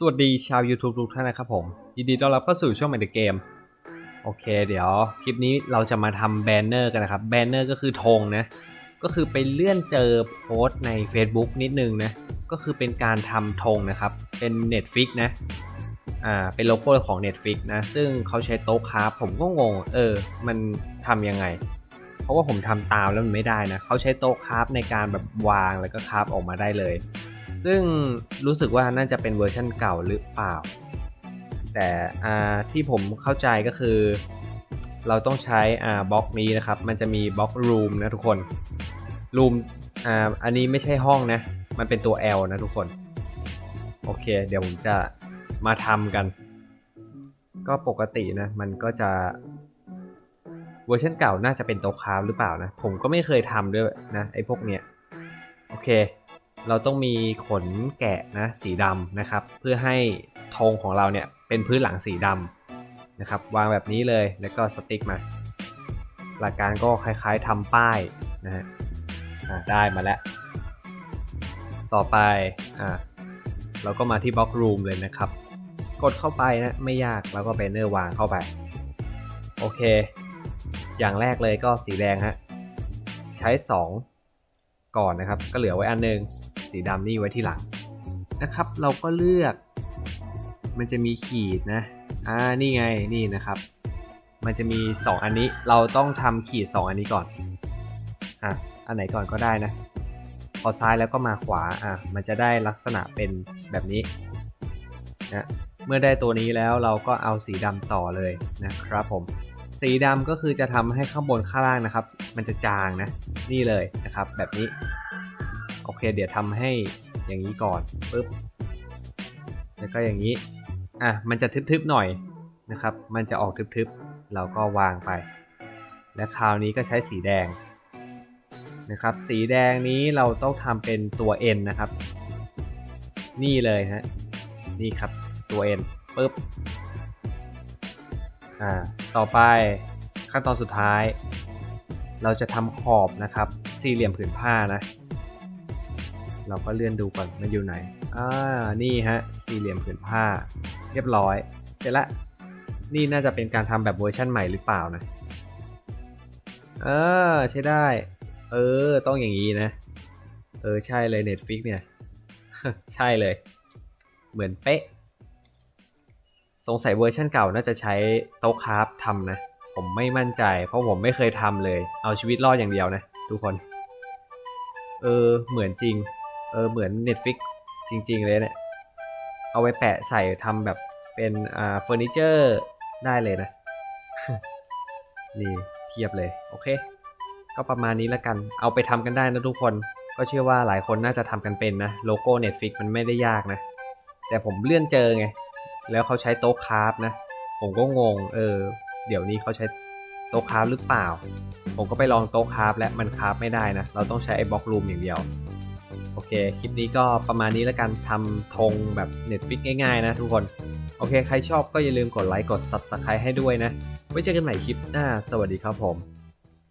สวัสดีชาว YouTube ทุกท่านนะครับผม ยินดีต้อนรับเข้าสู่ช่องใหม่เดอะเกม โอเค เดี๋ยวคลิปนี้เราจะมาทำแบนเนอร์กันนะครับ แบนเนอร์ก็คือธงนะ ก็คือไปเลื่อนเจอโพสต์ใน Facebook นิดนึงนะ ก็คือเป็นการทำธงนะครับ เป็น Netflix นะ อ่า เป็นโลโก้ของ Netflix นะ ซึ่งเขาใช้โต๊ะคราฟผมก็งง เออ มันทำยังไง เพราะว่าผมทำตามแล้วมันไม่ได้นะ เขาใช้โต๊ะคราฟในการแบบวางแล้วก็คราฟออกมาได้เลย ซึ่งรู้สึกว่าน่าจะเป็นเวอร์ชันเก่าหรือเปล่า แต่ที่ผมเข้าใจก็คือ เราต้องใช้บล็อกนี้นะครับ มันจะมีบล็อกรูมนะทุกคนรูมอ่าอันนี้ไม่ใช่ห้องนะ มันเป็นตัว L นะทุกคน โอเค เดี๋ยวผมจะมาทำกัน ก็ปกตินะ มันก็จะเวอร์ชันเก่าน่าจะเป็นต๊ะคราฟหรือเปล่านะ ผมก็ไม่เคยทำด้วยนะ ไอ้พวกเนี้ย โอเค เราต้องมีขนแกะนะสีดำนะครับ เพื่อให้ธงของเราเนี่ยเป็นพื้นหลังสีดำนะครับ วางแบบนี้เลยแล้วก็สติ๊กมา หลักการก็คล้ายๆทำป้ายนะฮะได้มาแล้ว ต่อไปอ่าเราก็มาที่บล็อกรูมเลยนะครับ กดเข้าไปนะไม่ยากแล้วก็แบนเนอร์วางเข้าไป โอเค อย่างแรกเลยก็สีแดงฮะใช้ 2 ก่อนนะครับ ก็เหลือไว้อันหนึง สีดำนี่ไว้ที่หลังนะครับ เราก็เลือก มันจะมีขีดนะ อ่า นี่ไง นี่นะครับ มันจะมี 2 อันนี้ เราต้องทำขีด 2 อันนี้ก่อน อะ อันไหนก่อนก็ได้นะ พอซ้ายแล้วก็มาขวา อะ มันจะได้ลักษณะเป็นแบบนี้ นะ เมื่อได้ตัวนี้แล้วเราก็เอาสีดำต่อเลยนะครับผมสีดำก็คือจะทำให้ข้างบนข้างล่างนะครับ มันจะจางนะ นี่เลยนะครับ แบบนี้ โอเค เดี๋ยวทำให้อย่างนี้ก่อนปุ๊บแล้วก็อย่างนี้อะมันจะทึบๆหน่อยนะครับ มันจะออกทึบๆ เราก็วางไป และคราวนี้ก็ใช้สีแดงนะครับ สีแดงนี้เราต้องทำเป็นตัว N นะครับ นี่เลยฮะนี่ครับตัว N ปุ๊บอ่าต่อไปขั้นตอนสุดท้าย เราจะทำขอบนะครับ สี่เหลี่ยมผืนผ้านะ เราก็เลื่อนดูก่อนมันอยู่ไหน อ่า นี่ฮะ สี่เหลี่ยมผืนผ้า เรียบร้อย เสร็จละ นี่น่าจะเป็นการทำแบบเวอร์ชั่นใหม่หรือเปล่านะ เออ ใช้ได้ เออ ต้องอย่างนี้นะ เออ ใช่เลย Netflix เนี่ย ใช่เลย เหมือนเป๊ะ สงสัยเวอร์ชันเก่าน่าจะใช้โต๊ะคราฟทำนะ ผมไม่มั่นใจ เพราะผมไม่เคยทำเลย เอาชีวิตรอดอย่างเดียวนะทุกคนเออ เหมือนจริง เออเหมือน Netflix จริง ๆ เลยเนี่ย เอาไว้แปะใส่ทำแบบเป็นอ่าเฟอร์นิเจอร์ได้เลยนะ นี่เพียบเลย โอเค ก็ประมาณนี้แล้วกัน เอาไปทำกันได้นะทุกคน ก็เชื่อว่าหลายคนน่าจะทำกันเป็นนะ โลโก้ Netflix มันไม่ได้ยากนะ แต่ผมเลื่อนเจอไง แล้วเขาใช้โต๊ะคราฟนะ ผมก็งง เออ เดี๋ยวนี้เขาใช้โต๊ะคราฟหรือเปล่า ผมก็ไปลองโต๊ะคราฟและมันคราฟไม่ได้นะ เราต้องใช้ไอ้บล็อกรูมอย่างเดียว โอเค คลิปนี้ก็ประมาณนี้แล้วกันทำธงแบบ Netflix ง่ายๆนะทุกคน โอเค ใครชอบก็อย่าลืมกดไลค์ กด Subscribe ให้ด้วยนะ ไว้เจอกันใหม่คลิปหน้า สวัสดีครับผม